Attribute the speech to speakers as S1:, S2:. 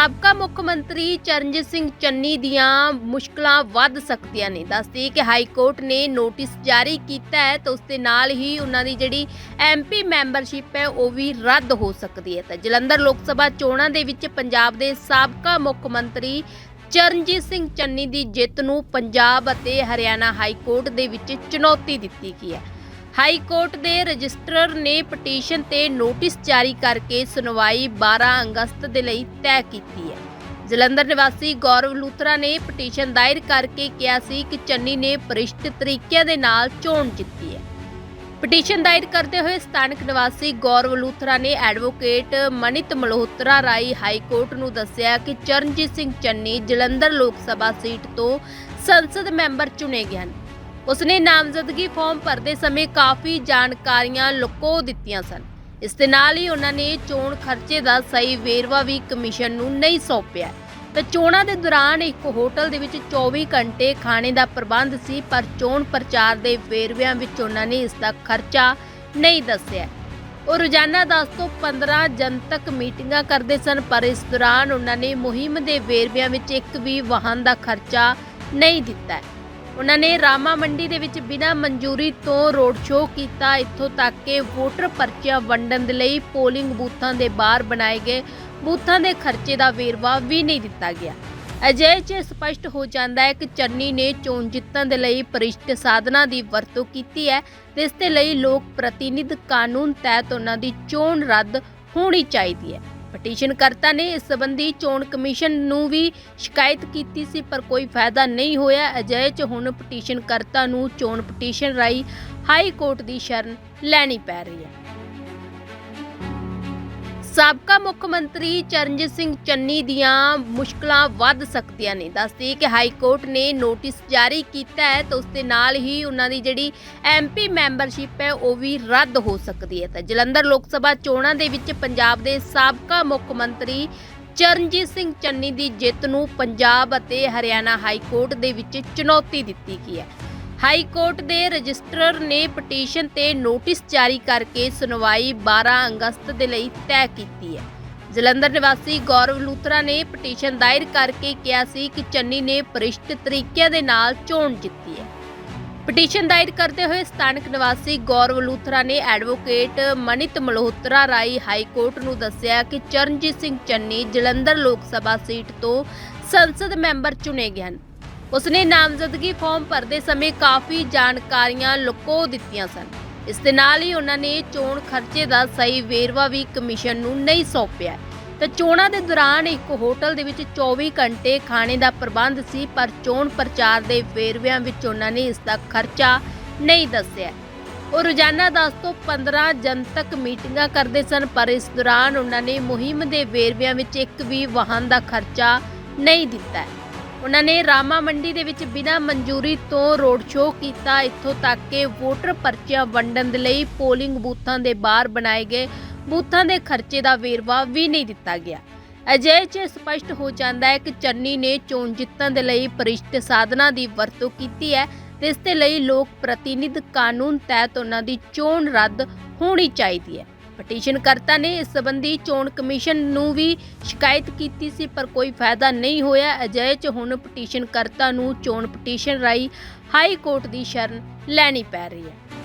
S1: ਸਾਬਕਾ ਮੁੱਖ ਮੰਤਰੀ ਚਰਨਜੀਤ ਸਿੰਘ ਚੰਨੀ ਦੀਆਂ ਮੁਸ਼ਕਲਾਂ ਵੱਧ ਸਕਦੀਆਂ ਨੇ। ਦੱਸਦੀ ਕਿ ਹਾਈ ਕੋਰਟ ਨੇ ਨੋਟਿਸ ਜਾਰੀ ਕੀਤਾ ਹੈ ਤਾਂ ਉਸ ਦੇ ਨਾਲ ਹੀ ਉਹਨਾਂ ਦੀ ਜਿਹੜੀ ਐਮਪੀ ਮੈਂਬਰਸ਼ਿਪ ਹੈ, ਉਹ ਵੀ ਰੱਦ ਹੋ ਸਕਦੀ ਹੈ। ਤਾਂ ਜਲੰਧਰ ਲੋਕ ਸਭਾ ਚੋਣਾਂ ਦੇ ਵਿੱਚ ਪੰਜਾਬ ਦੇ ਸਾਬਕਾ ਮੁੱਖ ਮੰਤਰੀ ਚਰਨਜੀਤ ਸਿੰਘ ਚੰਨੀ ਦੀ ਜਿੱਤ ਨੂੰ ਪੰਜਾਬ ਅਤੇ ਹਰਿਆਣਾ ਹਾਈ ਕੋਰਟ ਦੇ ਵਿੱਚ ਚੁਣੌਤੀ ਦਿੱਤੀ ਗਈ ਹੈ। ਹਾਈ ਕੋਰਟ ਦੇ ਰਜਿਸਟਰਰ ਨੇ ਪਟੀਸ਼ਨ ਤੇ ਨੋਟਿਸ ਜਾਰੀ ਕਰਕੇ ਸੁਣਵਾਈ 12 ਅਗਸਤ ਦੇ ਲਈ ਤੈਅ ਕੀਤੀ ਹੈ। ਜਲੰਧਰ ਨਿਵਾਸੀ ਗੌਰਵ ਲੂਥਰਾ ਨੇ ਪਟੀਸ਼ਨ ਦਾਇਰ ਕਰਕੇ ਕਿਹਾ ਸੀ ਕਿ ਚੰਨੀ ਨੇ ਭ੍ਰਿਸ਼ਟ ਤਰੀਕਿਆਂ ਦੇ ਨਾਲ ਚੋਣ ਜਿੱਤੀ ਹੈ। ਪਟੀਸ਼ਨ ਦਾਇਰ ਕਰਦੇ ਹੋਏ ਸਥਾਨਕ ਨਿਵਾਸੀ ਗੌਰਵ ਲੂਥਰਾ ਨੇ ਐਡਵੋਕੇਟ ਮਨਿਤ ਮਲਹੋਤਰਾ ਰਾਈ ਹਾਈ ਕੋਰਟ ਨੂੰ ਦੱਸਿਆ ਕਿ ਚਰਨਜੀਤ ਸਿੰਘ ਚੰਨੀ ਜਲੰਧਰ ਲੋਕ ਸਭਾ ਸੀਟ ਤੋਂ ਸੰਸਦ ਮੈਂਬਰ ਚੁਣੇ ਗਏ ਹਨ। ਉਸਨੇ ਨਾਮਜ਼ਦਗੀ ਫਾਰਮ ਭਰਦੇ ਸਮੇਂ ਕਾਫੀ ਜਾਣਕਾਰੀਆਂ ਲੁਕੋ ਦਿੱਤੀਆਂ ਸਨ। ਇਸ ਦੇ ਨਾਲ ਹੀ ਉਹਨਾਂ ਨੇ ਚੋਣ ਖਰਚੇ ਦਾ ਸਹੀ ਵੇਰਵਾ ਵੀ ਕਮਿਸ਼ਨ ਨੂੰ ਨਹੀਂ ਸੌਂਪਿਆ। ਤਾਂ ਚੋਣਾਂ ਦੇ ਦੌਰਾਨ ਇੱਕ ਹੋਟਲ ਦੇ ਵਿੱਚ 24 ਘੰਟੇ ਖਾਣੇ ਦਾ ਪ੍ਰਬੰਧ ਸੀ, ਪਰ ਚੋਣ ਪ੍ਰਚਾਰ ਦੇ ਵੇਰਵਿਆਂ ਵਿੱਚ ਉਹਨਾਂ ਨੇ ਇਸ ਦਾ ਖਰਚਾ ਨਹੀਂ ਦੱਸਿਆ। ਉਹ ਰੋਜ਼ਾਨਾ 10 ਤੋਂ 15 ਜਨਤਕ ਮੀਟਿੰਗਾਂ ਕਰਦੇ ਸਨ, ਪਰ ਇਸ ਦੌਰਾਨ ਉਹਨਾਂ ਨੇ ਮੁਹਿੰਮ ਦੇ ਵੇਰਵਿਆਂ ਵਿੱਚ ਇੱਕ ਵੀ ਵਾਹਨ ਦਾ ਖਰਚਾ ਨਹੀਂ ਦਿੱਤਾ। ਉਹਨਾਂ ਨੇ ਰਾਮਾ ਮੰਡੀ ਦੇ ਵਿੱਚ ਬਿਨਾਂ ਮਨਜ਼ੂਰੀ ਤੋਂ ਰੋਡ ਸ਼ੋਅ ਕੀਤਾ। ਇੱਥੋਂ ਤੱਕ ਕਿ ਵੋਟਰ ਪਰਚੀਆਂ ਵੰਡਣ ਦੇ ਲਈ ਪੋਲਿੰਗ ਬੂਥਾਂ ਦੇ ਬਾਹਰ ਬਣਾਏ ਗਏ ਬੂਥਾਂ ਦੇ ਖਰਚੇ ਦਾ ਵੇਰਵਾ ਵੀ ਨਹੀਂ ਦਿੱਤਾ ਗਿਆ। ਅਜਿਹੇ 'ਚ ਸਪਸ਼ਟ ਹੋ ਜਾਂਦਾ ਹੈ ਕਿ ਚੰਨੀ ਨੇ ਚੋਣ ਜਿੱਤਣ ਦੇ ਲਈ ਭ੍ਰਿਸ਼ਟ ਸਾਧਨਾਂ ਦੀ ਵਰਤੋਂ ਕੀਤੀ ਹੈ। ਤੇ ਇਸ ਦੇ ਲਈ ਲੋਕ ਪ੍ਰਤੀਨਿਧ ਕਾਨੂੰਨ ਤਹਿਤ ਉਹਨਾਂ ਦੀ ਚੋਣ ਰੱਦ ਹੋਣੀ ਚਾਹੀਦੀ ਹੈ। ਪਟੀਸ਼ਨਕਰਤਾ ਨੇ। ਇਸ ਸੰਬੰਧੀ ਚੋਣ ਕਮਿਸ਼ਨ ਨੂੰ ਵੀ ਸ਼ਿਕਾਇਤ ਕੀਤੀ ਸੀ, ਪਰ ਕੋਈ ਫਾਇਦਾ ਨਹੀਂ ਹੋਇਆ। ਅਜਿਹੇ 'ਚ ਹੁਣ ਪਟੀਸ਼ਨਕਰਤਾ ਨੂੰ ਚੋਣ ਪਟੀਸ਼ਨ ਰਾਈ ਹਾਈ ਕੋਰਟ ਦੀ ਸ਼ਰਨ ਲੈਣੀ ਪੈ ਰਹੀ ਹੈ। ਸਾਬਕਾ ਮੁੱਖ ਮੰਤਰੀ ਚਰਨਜੀਤ ਸਿੰਘ ਚੰਨੀ ਦੀਆਂ ਮੁਸ਼ਕਲਾਂ ਵੱਧ ਸਕਦੀਆਂ ਨੇ। ਦੱਸਦੀ ਕਿ ਹਾਈ ਕੋਰਟ ਨੇ ਨੋਟਿਸ ਜਾਰੀ ਕੀਤਾ ਹੈ ਤਾਂ ਉਸ ਦੇ ਨਾਲ ਹੀ ਉਹਨਾਂ ਦੀ ਜਿਹੜੀ ਐਮਪੀ ਮੈਂਬਰਸ਼ਿਪ ਹੈ, ਉਹ ਵੀ ਰੱਦ ਹੋ ਸਕਦੀ ਹੈ। ਤਾਂ ਜਲੰਧਰ ਲੋਕ ਸਭਾ ਚੋਣਾਂ ਦੇ ਵਿੱਚ ਪੰਜਾਬ ਦੇ ਸਾਬਕਾ ਮੁੱਖ ਮੰਤਰੀ ਚਰਨਜੀਤ ਸਿੰਘ ਚੰਨੀ ਦੀ ਜਿੱਤ ਨੂੰ ਪੰਜਾਬ ਅਤੇ ਹਰਿਆਣਾ ਹਾਈ ਕੋਰਟ ਦੇ ਵਿੱਚ ਚੁਣੌਤੀ ਦਿੱਤੀ ਗਈ ਹੈ। ਹਾਈ ਕੋਰਟ ਦੇ ਰਜਿਸਟਰਰ ਨੇ ਪਟੀਸ਼ਨ ਤੇ ਨੋਟਿਸ ਜਾਰੀ ਕਰਕੇ ਸੁਣਵਾਈ 12 ਅਗਸਤ ਦੇ ਲਈ ਤੈਅ ਕੀਤੀ ਹੈ। ਜਲੰਧਰ ਨਿਵਾਸੀ ਗੌਰਵ ਲੂਥਰਾ ਨੇ ਪਟੀਸ਼ਨ ਦਾਇਰ ਕਰਕੇ ਕਿਹਾ ਸੀ ਕਿ ਚੰਨੀ ਨੇ ਭ੍ਰਿਸ਼ਟ ਤਰੀਕਿਆਂ ਦੇ ਨਾਲ ਚੋਣ ਜਿੱਤੀ ਹੈ। ਪਟੀਸ਼ਨ ਦਾਇਰ ਕਰਦੇ ਹੋਏ ਸਥਾਨਕ ਨਿਵਾਸੀ ਗੌਰਵ ਲੂਥਰਾ ਨੇ ਐਡਵੋਕੇਟ ਮਨਿਤ ਮਲਹੋਤਰਾ ਰਾਈ ਹਾਈ ਕੋਰਟ ਨੂੰ ਦੱਸਿਆ ਕਿ ਚਰਨਜੀਤ ਸਿੰਘ ਚੰਨੀ ਜਲੰਧਰ ਲੋਕ ਸਭਾ ਸੀਟ ਤੋਂ ਸੰਸਦ ਮੈਂਬਰ ਚੁਣੇ ਗਏ ਹਨ। ਉਸਨੇ ਨਾਮਜ਼ਦਗੀ ਫਾਰਮ ਭਰਦੇ ਸਮੇਂ ਕਾਫੀ ਜਾਣਕਾਰੀਆਂ ਲੁਕੋ ਦਿੱਤੀਆਂ ਸਨ। ਇਸ ਦੇ ਨਾਲ ਹੀ ਉਹਨਾਂ ਨੇ ਚੋਣ ਖਰਚੇ ਦਾ ਸਹੀ ਵੇਰਵਾ ਵੀ ਕਮਿਸ਼ਨ ਨੂੰ ਨਹੀਂ ਸੌਂਪਿਆ। ਤਾਂ ਚੋਣਾਂ ਦੇ ਦੌਰਾਨ ਇੱਕ ਹੋਟਲ ਦੇ ਵਿੱਚ 24 ਘੰਟੇ ਖਾਣੇ ਦਾ ਪ੍ਰਬੰਧ ਸੀ, ਪਰ ਚੋਣ ਪ੍ਰਚਾਰ ਦੇ ਵੇਰਵਿਆਂ ਵਿੱਚ ਉਹਨਾਂ ਨੇ ਇਸ ਦਾ ਖਰਚਾ ਨਹੀਂ ਦੱਸਿਆ। ਉਹ ਰੋਜ਼ਾਨਾ 10 ਤੋਂ 15 ਜਨਤਕ ਮੀਟਿੰਗਾਂ ਕਰਦੇ ਸਨ, ਪਰ ਇਸ ਦੌਰਾਨ ਉਹਨਾਂ ਨੇ ਮੁਹਿੰਮ ਦੇ ਵੇਰਵਿਆਂ ਵਿੱਚ ਇੱਕ ਵੀ ਵਾਹਨ ਦਾ ਖਰਚਾ ਨਹੀਂ ਦਿੱਤਾ। ਉਹਨਾਂ ਨੇ ਰਾਮਾ ਮੰਡੀ ਦੇ ਵਿੱਚ ਬਿਨਾਂ ਮਨਜ਼ੂਰੀ ਤੋਂ ਰੋਡ ਸ਼ੋਅ ਕੀਤਾ। ਇੱਥੋਂ ਤੱਕ ਕਿ ਵੋਟਰ ਪਰਚੀਆਂ ਵੰਡਣ ਦੇ ਲਈ ਪੋਲਿੰਗ ਬੂਥਾਂ ਦੇ ਬਾਹਰ ਬਣਾਏ ਗਏ ਬੂਥਾਂ ਦੇ ਖਰਚੇ ਦਾ ਵੇਰਵਾ ਵੀ ਨਹੀਂ ਦਿੱਤਾ ਗਿਆ। ਅਜਿਹੇ 'ਚ ਸਪਸ਼ਟ ਹੋ ਜਾਂਦਾ ਹੈ ਕਿ ਚੰਨੀ ਨੇ ਚੋਣ ਜਿੱਤਣ ਦੇ ਲਈ ਭ੍ਰਿਸ਼ਟ ਸਾਧਨਾਂ ਦੀ ਵਰਤੋਂ ਕੀਤੀ ਹੈ। ਤੇ ਇਸ ਦੇ ਲਈ ਲੋਕ ਪ੍ਰਤੀਨਿਧ ਕਾਨੂੰਨ ਤਹਿਤ ਉਹਨਾਂ ਦੀ ਚੋਣ ਰੱਦ ਹੋਣੀ ਚਾਹੀਦੀ ਹੈ। ਪਟੀਸ਼ਨਕਰਤਾ ਨੇ। ਇਸ ਸੰਬੰਧੀ ਚੋਣ ਕਮਿਸ਼ਨ ਨੂੰ ਵੀ ਸ਼ਿਕਾਇਤ ਕੀਤੀ ਸੀ, ਪਰ ਕੋਈ ਫਾਇਦਾ ਨਹੀਂ ਹੋਇਆ। ਅਜਿਹੇ 'ਚ ਹੁਣ ਪਟੀਸ਼ਨਕਰਤਾ ਨੂੰ ਚੋਣ ਪਟੀਸ਼ਨ ਰਾਈ ਹਾਈ ਕੋਰਟ ਦੀ ਸ਼ਰਨ ਲੈਣੀ ਪੈ ਰਹੀ ਹੈ।